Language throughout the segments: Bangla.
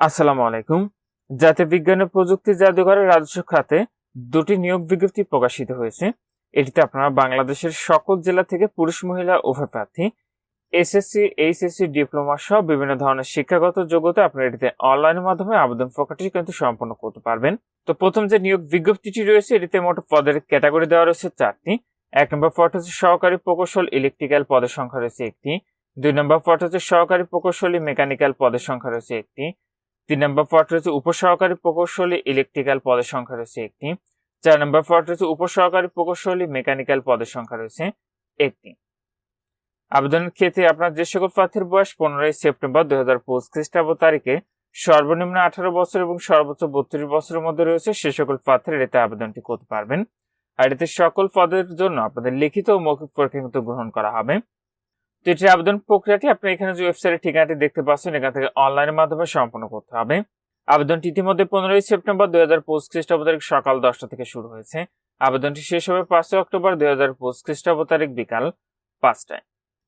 আসসালামু আলাইকুম। জাতীয় বিজ্ঞান ও প্রযুক্তি জাদুঘরের রাজস্ব খাতে দুটি নিয়োগ বিজ্ঞপ্তি প্রকাশিত হয়েছে। এটিতে আপনারা বাংলাদেশের সকল জেলা থেকে পুরুষ, মহিলা, উভয় প্রার্থী, এসএসসি, এইচএসসি, ডিপ্লোমা সহ বিভিন্ন ধরনের শিক্ষাগত যোগ্যতা আপনারা এটিতে অনলাইনের মাধ্যমে আবেদন প্রকাশটি কিন্তু সম্পন্ন করতে পারবেন। তো প্রথম যে নিয়োগ বিজ্ঞপ্তিটি রয়েছে, এটিতে মোট পদের ক্যাটাগরি দেওয়া রয়েছে চারটি। এক নম্বর পদ হচ্ছে সহকারী প্রকৌশল, ইলেকট্রিক্যাল পদের সংখ্যা রয়েছে একটি। দুই নম্বর পদ হচ্ছে সহকারী প্রকৌশলী, মেকানিক্যাল পদের সংখ্যা রয়েছে একটি। তিন নম্বর পদ রয়েছে উপসহকারী প্রকৌশলী ইলেকট্রিক্যাল পদের সংখ্যা রয়েছে একটি। চার নম্বর পদ রয়েছে উপসহকারী প্রকৌশলী মেকানিক্যাল পদের সংখ্যা রয়েছে একটি। আবেদনের ক্ষেত্রে আপনার যে সকল প্রার্থীর বয়স পনেরোই সেপ্টেম্বর দুই হাজার পঁচিশ খ্রিস্টাব্দ তারিখে সর্বনিম্ন আঠারো বছর এবং সর্বোচ্চ বত্রিশ বছরের মধ্যে রয়েছে সে সকল প্রার্থীরা এতে আবেদনটি করতে পারবেন। আর এতে সকল পদের জন্য আপনাদের লিখিত ও মৌখিক পরীক্ষা কিন্তু গ্রহণ করা হবে। এটির আবেদন প্রক্রিয়াটি আপনি এখানে যে ওয়েবসাইটের ঠিকানাটি দেখতে পাচ্ছেন, এখান থেকে অনলাইনের মাধ্যমে সম্পন্ন করতে হবে। আবেদনটি ইতিমধ্যে পনেরোই সেপ্টেম্বর দুই হাজার পঁচিশ খ্রিস্টাব্দ তারিখ সকাল দশটা থেকে শুরু হয়েছে। আবেদনটি শেষ হবে পাঁচই অক্টোবর দুই হাজার পঁচিশ খ্রিস্টাব্দ তারিখ বিকাল পাঁচটায়।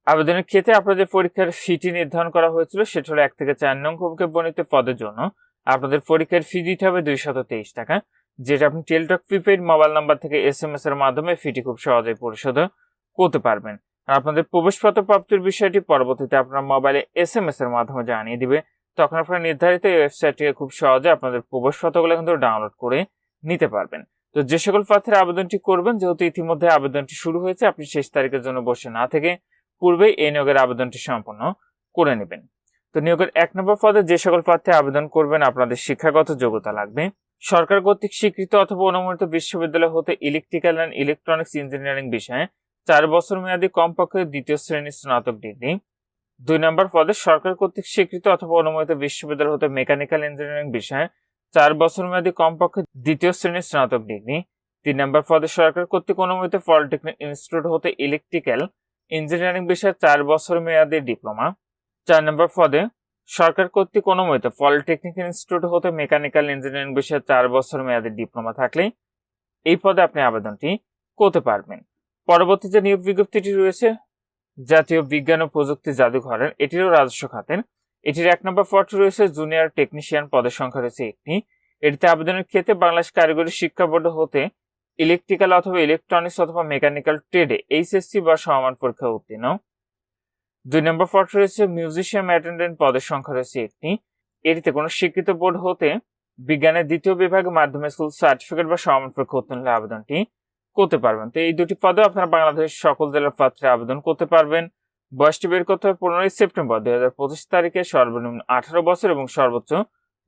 আবেদনের ক্ষেত্রে আপনাদের পরীক্ষার ফিটি নির্ধারণ করা হয়েছিল, সেটা হলো এক থেকে চার নং কমকে বর্ণিত পদের জন্য। আপনাদের পরীক্ষার ফি দিতে হবে দুইশত তেইশ টাকা, যেটা আপনি টেলটক প্রিপেড মোবাইল নাম্বার থেকে এস এম এস এর মাধ্যমে ফিটি খুব সহজেই পরিশোধ করতে পারবেন। আপনাদের প্রবেশপত্র প্রাপ্তির বিষয়টি পরবর্তীতে আপনার মোবাইলে এস এম এস এর মাধ্যমে জানিয়ে দিবে। তখন আপনারা নির্ধারিত এই ওয়েবসাইট থেকে খুব সহজে আপনাদের প্রবেশপত্রগুলো কিন্তু ডাউনলোড করে নিতে পারবেন। তো যে সকল প্রার্থীরা আবেদনটি করবেন, যেহেতু ইতিমধ্যে আবেদনটি শুরু হয়েছে, আপনি শেষ তারিখের জন্য বসে না থেকে পূর্বেই এই নিয়োগের আবেদনটি সম্পন্ন করে নেবেন। তো নিয়োগের এক নম্বর পদে যে সকল প্রার্থী আবেদন করবেন, আপনাদের শিক্ষাগত যোগ্যতা লাগবে। সরকার কর্তৃক স্বীকৃত অথবা অনুমোদিত বিশ্ববিদ্যালয় হতে ইলেকট্রিক্যাল অ্যান্ড ইলেকট্রনিক্স ইঞ্জিনিয়ারিং বিষয়ে চার বছর মেয়াদী কমপক্ষে দ্বিতীয় শ্রেণির স্নাতক ডিগ্রি। দুই নম্বর পদে সরকার কর্তৃক স্বীকৃত অথবা অনুমোদিত বিশ্ববিদ্যালয় হতে মেকানিক্যাল ইঞ্জিনিয়ারিং বিষয়ে চার বছর মেয়াদী কমপক্ষে দ্বিতীয় শ্রেণির স্নাতক ডিগ্রি। তিন নম্বর পদে সরকার কর্তৃক অনুমোদিত পলিটেকনিক ইনস্টিটিউট হতে ইলেকট্রিক্যাল ইঞ্জিনিয়ারিং বিষয়ে চার বছর মেয়াদী ডিপ্লোমা। চার নম্বর পদে সরকার কর্তৃক অনুমোদিত পলিটেকনিক ইনস্টিটিউট হতে মেকানিক্যাল ইঞ্জিনিয়ারিং বিষয়ে চার বছর মেয়াদী ডিপ্লোমা থাকলে এই পদে আপনি আবেদনটি করতে পারবেন। পরবর্তী যে নিয়োগ বিজ্ঞপ্তিটি রয়েছে, জাতীয় বিজ্ঞান ও প্রযুক্তি জাদুঘরের, এটিরও রাজস্ব খাতের। এটির এক নম্বর পদটি রয়েছে জুনিয়র টেকনিশিয়ান পদের সংখ্যা রয়েছে একটি। এটিতে আবেদনের ক্ষেত্রে বাংলাদেশ কারিগরি শিক্ষা বোর্ড হতে ইলেকট্রিক্যাল অথবা ইলেকট্রনিক্স অথবা মেকানিক্যাল ট্রেডে এইচএসসি বা সমান পরীক্ষা উত্তীর্ণ। দুই নম্বর পদটি রয়েছে মিউজিশিয়াম অ্যাটেন্ডেন্ট পদের সংখ্যা রয়েছে একটি। এটিতে কোনো স্বীকৃত বোর্ড হতে বিজ্ঞানের দ্বিতীয় বিভাগে মাধ্যমে স্কুল, সার্টিফিকেট বা সমান পরীক্ষা উত্তীর্ণ আবেদনটি করতে পারবেন। তো এই দুটি পদে আপনারা বাংলাদেশের সকল জেলার প্রার্থীরা আবেদন করতে পারবেন। বয়সটি বের করতে হবে পনেরোই সেপ্টেম্বর দুই হাজার পঁচিশ তারিখে সর্বনিম্ন আঠারো বছর এবং সর্বোচ্চ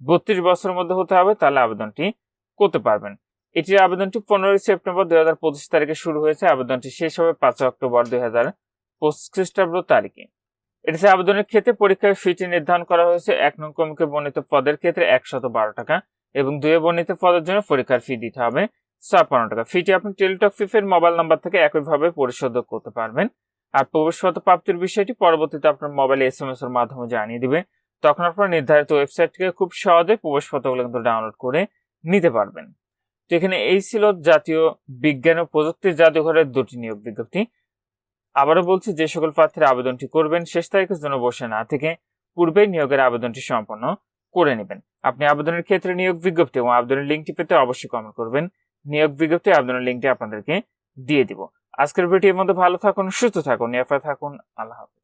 বত্রিশ বছরের মধ্যে হতে হবে, তাহলে আবেদনটি করতে পারবেন। এটির আবেদনটি পনেরোই সেপ্টেম্বর দুই হাজার পঁচিশ তারিখে শুরু হয়েছে। আবেদনটি শেষ হবে পাঁচই অক্টোবর দুই হাজার পঁচিশ খ্রিস্টাব্দ তারিখে। এটিতে আবেদনের ক্ষেত্রে পরীক্ষার ফিটি নির্ধারণ করা হয়েছে। এক নং কমিকে বর্ণিত পদের ক্ষেত্রে একশত বারো টাকা এবং দুয়ে বর্ণিত পদের জন্য পরীক্ষার ফি দিতে হবে। ছাপ্পান্ন টাকা ফিটি আপনি টেলিটক ফিফের মোবাইল নাম্বার থেকে একইভাবে পরিশোধ করতে পারবেন। আর প্রবেশপত্র প্রাপ্তির বিষয়টি পরবর্তীতে আপনার মোবাইলে এস এম এস এর মাধ্যমে জানিয়ে দিবে। তখন আপনার নির্ধারিত ওয়েবসাইট থেকে খুব সহজে প্রবেশপত্রগুলো কিন্তু ডাউনলোড করে নিতে পারবেন। তো এখানে এই ছিল জাতীয় বিজ্ঞান ও প্রযুক্তি জাদুঘরের দুটি নিয়োগ বিজ্ঞপ্তি। আবারও বলছি, যে সকল প্রার্থীরা আবেদনটি করবেন, শেষ তারিখের জন্য বসে না থেকে পূর্বেই নিয়োগের আবেদনটি সম্পন্ন করে নেবেন। আপনি আবেদনের ক্ষেত্রে নিয়োগ বিজ্ঞপ্তি এবং আবেদনের লিঙ্কটি পেতে অবশ্যই কমেন্ট করবেন। নিয়োগ বিজ্ঞপ্তি আবেদনের লিঙ্কটি আপনাদেরকে দিয়ে দিব। আজকের ভিডিওর মধ্যে ভালো থাকুন, সুস্থ থাকুন, নিরাপদ থাকুন, আল্লাহ হাফিজ।